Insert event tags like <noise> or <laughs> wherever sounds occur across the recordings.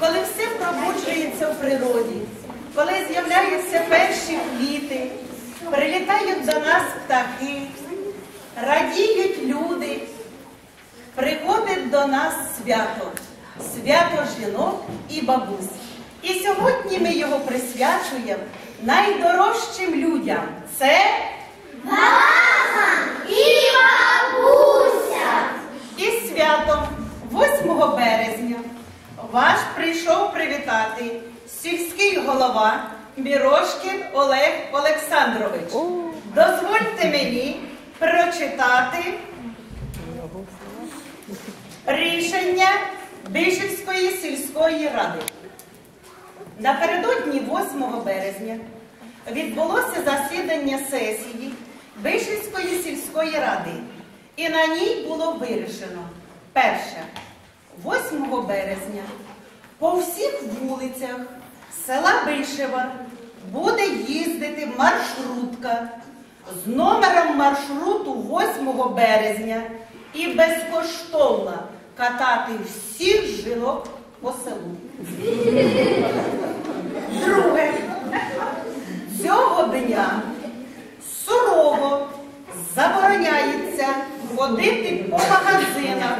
коли все пробуджується в природі, коли з'являються перші квіти, прилітають до нас птахи, радіють люди, приходить до нас свято, свято жінок і бабусь. І сьогодні ми його присвячуємо найдорожчим людям. Це І бабуся! І святом 8 березня ваш прийшов привітати сільський голова Мірошкін Олег Олександрович. Дозвольте мені прочитати рішення Бишівської сільської ради. Напередодні 8 березня відбулося засідання сесії Бишівської сільської ради, і на ній було вирішено перше, 8 березня. По всіх вулицях села Бишева буде їздити маршрутка з номером маршруту 8 березня і безкоштовно катати всіх жінок по селу. Друге, цього дня сурово забороняється ходити по магазинах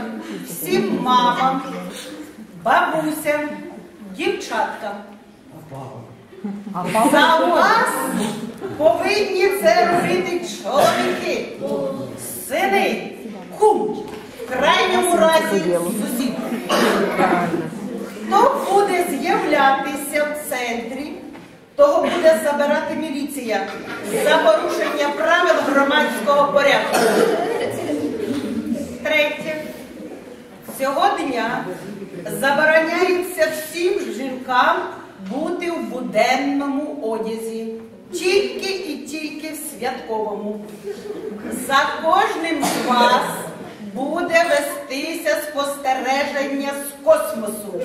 всім мамам, бабусям, дівчаткам. За вас повинні це робити чоловіки, сини, кум, в крайньому разі сусід. Хто буде з'являтися в центрі, того буде забирати міліція за порушення правил громадського порядку. Цього дня забороняється всім жінкам бути в буденному одязі, тільки і тільки в святковому. За кожним з вас буде вестися спостереження з космосу.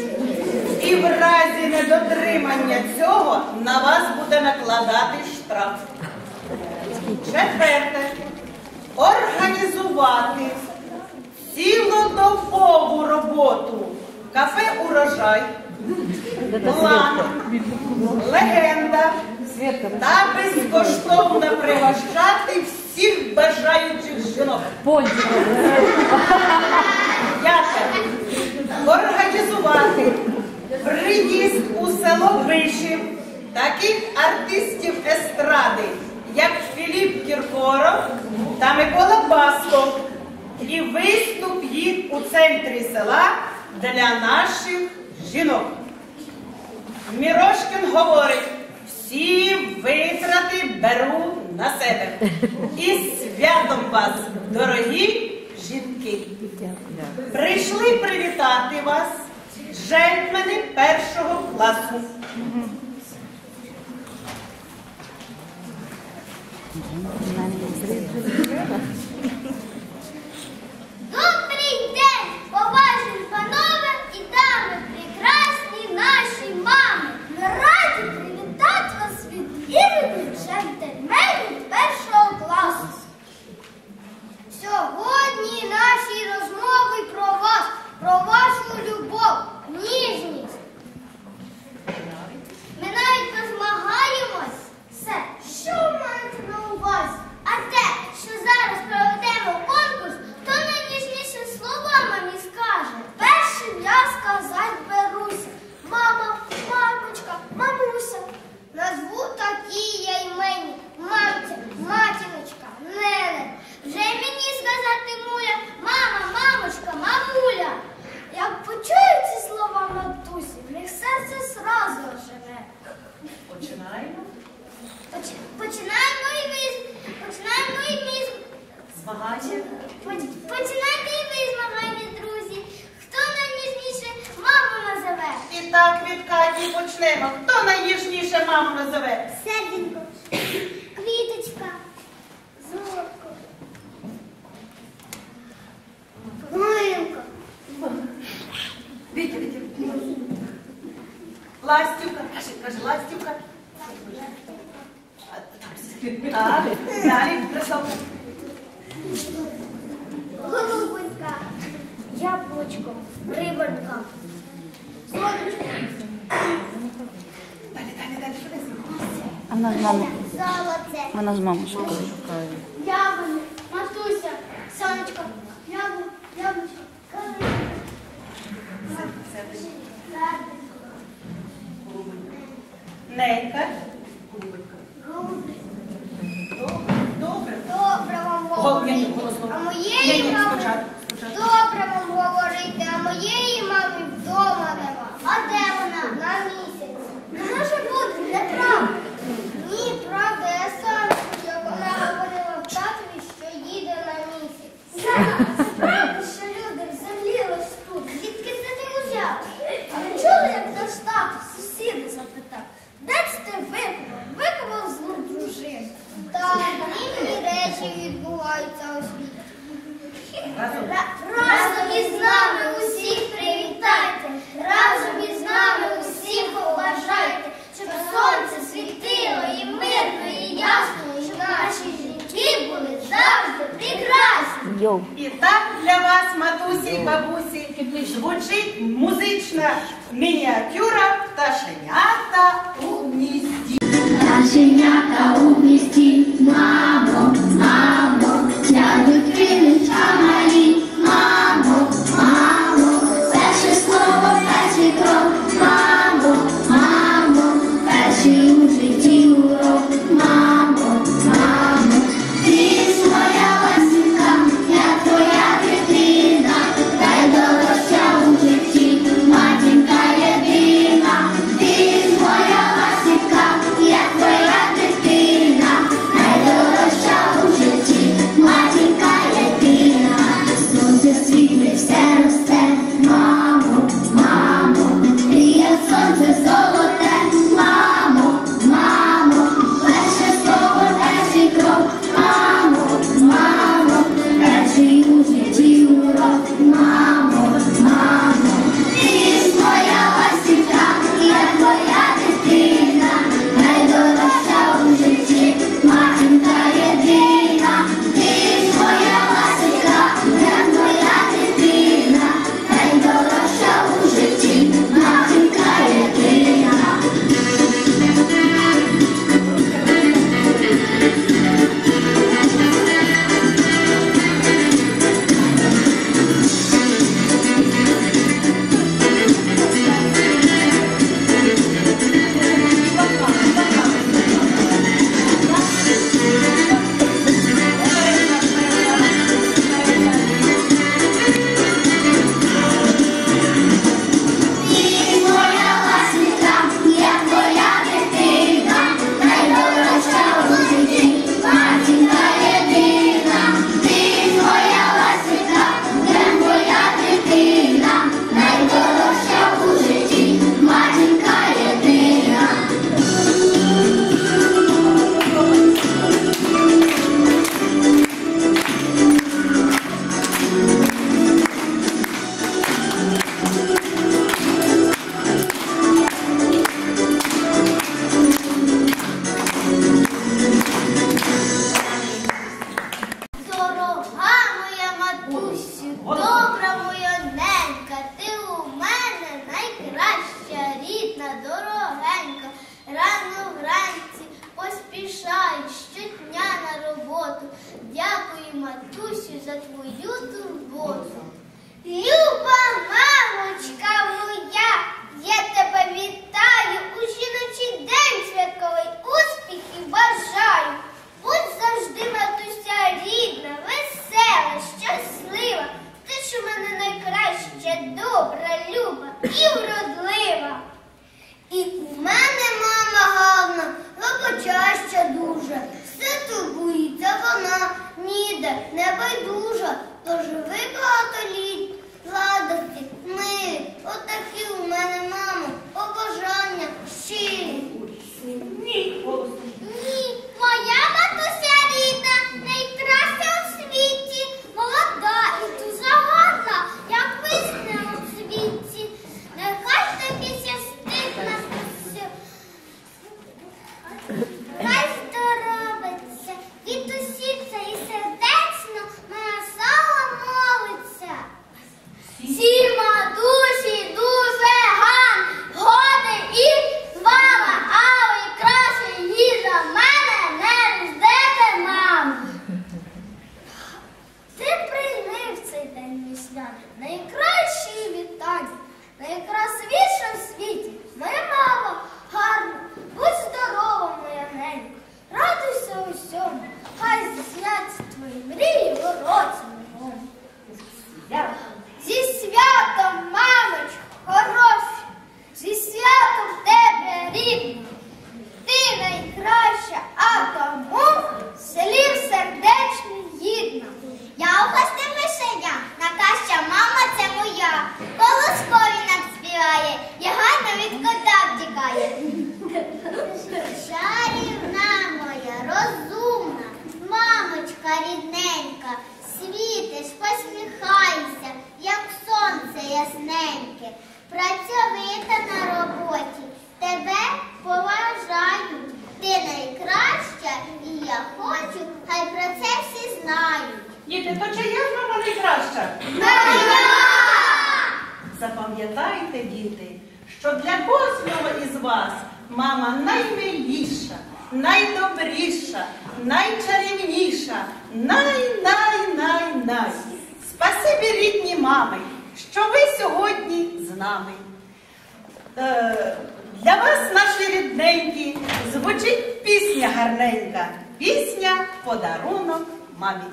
І в разі недотримання цього на вас буде накладати штраф. Четверте. Організувати цілодобову роботу кафе Урожай, план, легенда та безкоштовно пригощати всіх бажаючих жінок. П'яте. Організувати приїзд у село Вишів таких артистів естради, як Філіп Кіркоров та Микола Басков. І виступ їх у центрі села для наших жінок. Мірошкін говорить, всі витрати беру на себе. І святом вас, дорогі жінки. Прийшли привітати вас, джентльмени першого класу. Ластівка. каже, каже, ластівка. Так, далі, красота. Голубонька, яблучко, рибонька, сонечко. Далі, далі, далі, що ти Вона з мамою. Золоте. Вона з мамою шукає. Яблунь. Exactly. <laughs> Йоу. І так для вас, матусі й бабусі, звучить музична мініатюра пташенята у гнізді. Пташенята у гнізді, мамо, мамо, сядуть кинуть камарі, мамо, мамо, перше слово, перший крок, мамо, мамо, перший у житті. Матусю, за твою турботу. Люба мамочка моя, я тебе вітаю, у жіночий день святковий успіх і бажаю. Будь завжди матуся рідна, весела, щаслива. Ти ж у мене найкраща, добра, люба і вродлива. І в мене мама гарна, лопочаща дуже, все турбується байдуже, то живи Шарівна моя, розумна, мамочка рідненька, світиш, посміхайся, як сонце ясненьке, працьовита на роботі, тебе поважають, ти найкраща і я хочу, хай про це всі знають. Діти, то чи я ж мама найкраща? Запам'ятайте, діти що для кожного із вас мама наймиліша, найдобріша, найчарівніша, най-най-най-най. Спасибі рідні мами, що ви сьогодні з нами. Е, для вас, наші рідненькі, звучить пісня гарненька. Пісня Подарунок мамі.